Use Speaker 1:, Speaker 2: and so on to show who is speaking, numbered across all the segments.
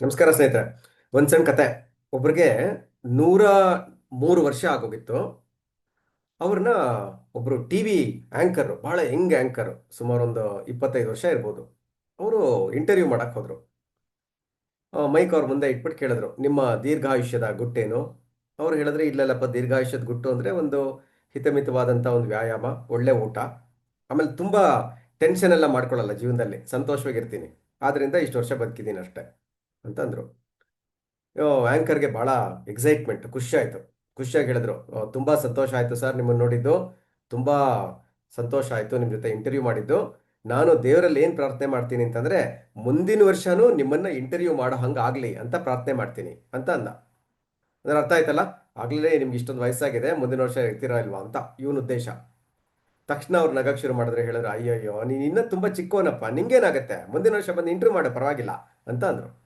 Speaker 1: ನಮಸ್ಕಾರ ಸ್ನೇಹಿತರೆ ಒಂದು ಸಣ್ಣ ಕತೆ. ಒಬ್ರಿಗೆ ನೂರ ಮೂರು ವರ್ಷ ಆಗೋಗಿತ್ತು. ಅವ್ರನ್ನ ಒಬ್ಬರು ಟಿ ವಿ ಆ್ಯಂಕರು ಭಾಳ ಹೆಂಗ್ ಆ್ಯಂಕರ್ ಸುಮಾರು ಒಂದು ಇಪ್ಪತ್ತೈದು ವರ್ಷ ಇರ್ಬೋದು. ಅವರು ಇಂಟರ್ವ್ಯೂ ಮಾಡಕ್ಕೆ ಹೋದರು. ಮೈಕ್ ಅವ್ರ ಮುಂದೆ ಇಟ್ಬಿಟ್ಟು ಕೇಳಿದ್ರು, ನಿಮ್ಮ ದೀರ್ಘಾಯುಷ್ಯದ ಗುಟ್ಟೇನು? ಅವ್ರು ಹೇಳಿದ್ರೆ, ಇಲ್ಲಲ್ಲಪ್ಪ, ದೀರ್ಘಾಯುಷ್ಯದ ಗುಟ್ಟು ಅಂದರೆ ಒಂದು ಹಿತಮಿತವಾದಂಥ ಒಂದು ವ್ಯಾಯಾಮ, ಒಳ್ಳೆ ಊಟ. ಆಮೇಲೆ ತುಂಬ ಟೆನ್ಷನ್ ಎಲ್ಲ ಮಾಡ್ಕೊಳ್ಳಲ್ಲ ಜೀವನದಲ್ಲಿ, ಸಂತೋಷವಾಗಿರ್ತೀನಿ. ಆದ್ದರಿಂದ ಇಷ್ಟು ವರ್ಷ ಬದುಕಿದ್ದೀನಿ ಅಷ್ಟೇ ಅಂತ ಅಂದರು ಆ್ಯಂಕರ್ಗೆ ಭಾಳ ಎಕ್ಸೈಟ್ಮೆಂಟ್ ಖುಷಿ ಆಯಿತು. ಖುಷಿಯಾಗಿ ಹೇಳಿದ್ರು. "ಆ, ತುಂಬ ಸಂತೋಷ ಆಯಿತು ಸರ್ ನಿಮ್ಮನ್ನು ನೋಡಿದ್ದು. ತುಂಬ ಸಂತೋಷ ಆಯಿತು ನಿಮ್ಮ ಜೊತೆ ಇಂಟರ್ವ್ಯೂ ಮಾಡಿದ್ದು. ನಾನು ದೇವರಲ್ಲಿ ಏನು ಪ್ರಾರ್ಥನೆ ಮಾಡ್ತೀನಿ ಅಂತಂದರೆ ಮುಂದಿನ ವರ್ಷನೂ ನಿಮ್ಮನ್ನು ಇಂಟರ್ವ್ಯೂ ಮಾಡೋ ಹಂಗೆ ಆಗಲಿ ಅಂತ ಪ್ರಾರ್ಥನೆ ಮಾಡ್ತೀನಿ ಅಂತ ಅಂದ. ಅಂದ್ರೆ ಅರ್ಥ ಆಯ್ತಲ್ಲ? ಆಗಲೇ ನಿಮ್ಗೆ ಇಷ್ಟೊಂದು ವಯಸ್ಸಾಗಿದೆ ಮುಂದಿನ ವರ್ಷ ಇರ್ತೀರಾ ಇಲ್ವಾ ಅಂತ ಇವನ ಉದ್ದೇಶ. ತಕ್ಷಣ ಅವ್ರು ನಗಕ್ಕೆ ಶುರು ಮಾಡಿದ್ರೆ ಹೇಳಿದ್ರು ಅಯ್ಯಯ್ಯೋ ನೀನು ಇನ್ನೂ ತುಂಬ ಚಿಕ್ಕವನಪ್ಪ ನಿಂಗೇನಾಗುತ್ತೆ? ಮುಂದಿನ ವರ್ಷ ಬಂದು ಇಂಟರ್ವ್ಯೂ ಮಾಡೋ ಪರವಾಗಿಲ್ಲ ಅಂತ ಅಂದರು.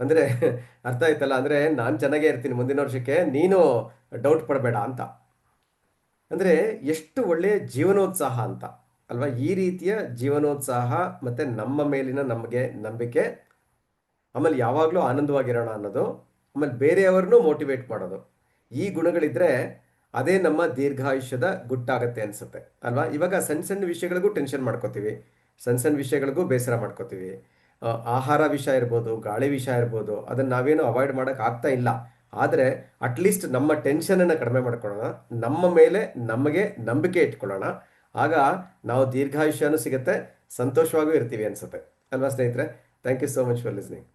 Speaker 1: ಅಂದರೆ ಅರ್ಥ ಆಯ್ತಲ್ಲ? ಅಂದರೆ ನಾನು ಚೆನ್ನಾಗೇ ಇರ್ತೀನಿ ಮುಂದಿನ ವರ್ಷಕ್ಕೆ, ನೀನು ಡೌಟ್ ಪಡಬೇಡ ಅಂತ. ಅಂದರೆ ಎಷ್ಟು ಒಳ್ಳೆಯ ಜೀವನೋತ್ಸಾಹ ಅಂತ, ಅಲ್ವಾ? ಈ ರೀತಿಯ ಜೀವನೋತ್ಸಾಹ ಮತ್ತು ನಮ್ಮ ಮೇಲಿನ ನಮಗೆ ನಂಬಿಕೆ, ಆಮೇಲೆ ಯಾವಾಗಲೂ ಆನಂದವಾಗಿರೋಣ ಅನ್ನೋದು, ಆಮೇಲೆ ಬೇರೆಯವ್ರನ್ನೂ ಮೋಟಿವೇಟ್ ಮಾಡೋದು. ಈ ಗುಣಗಳಿದ್ರೆ ಅದೇ ನಮ್ಮ ದೀರ್ಘಾಯುಷ್ಯದ ಗುಟ್ಟಾಗತ್ತೆ ಅನಿಸುತ್ತೆ, ಅಲ್ವಾ? ಇವಾಗ ಸಣ್ಣ ಸಣ್ಣ ವಿಷಯಗಳಿಗೂ ಟೆನ್ಷನ್ ಮಾಡ್ಕೋತೀವಿ, ಸಣ್ಣ ಸಣ್ಣ ವಿಷಯಗಳಿಗೂ ಬೇಸರ ಮಾಡ್ಕೋತೀವಿ. ಆಹಾರ ವಿಷಯ ಇರ್ಬೋದು, ಗಾಳಿ ವಿಷಯ ಇರ್ಬೋದು, ಅದನ್ನು ನಾವೇನು ಅವಾಯ್ಡ್ ಮಾಡೋಕೆ ಆಗ್ತಾ ಇಲ್ಲ. ಆದರೆ ಅಟ್ಲೀಸ್ಟ್ ನಮ್ಮ ಟೆನ್ಷನನ್ನು ಕಡಿಮೆ ಮಾಡ್ಕೊಳ್ಳೋಣ. ನಮ್ಮ ಮೇಲೆ ನಮಗೆ ನಂಬಿಕೆ ಇಟ್ಕೊಳ್ಳೋಣ. ಆಗ ನಾವು ದೀರ್ಘಾಯುಷ್ಯನೂ ಸಿಗುತ್ತೆ, ಸಂತೋಷವಾಗೂ ಇರ್ತೀವಿ ಅನಿಸುತ್ತೆ. ಅಲ್ವಾ ಸ್ನೇಹಿತರೆ? Thank you so much for listening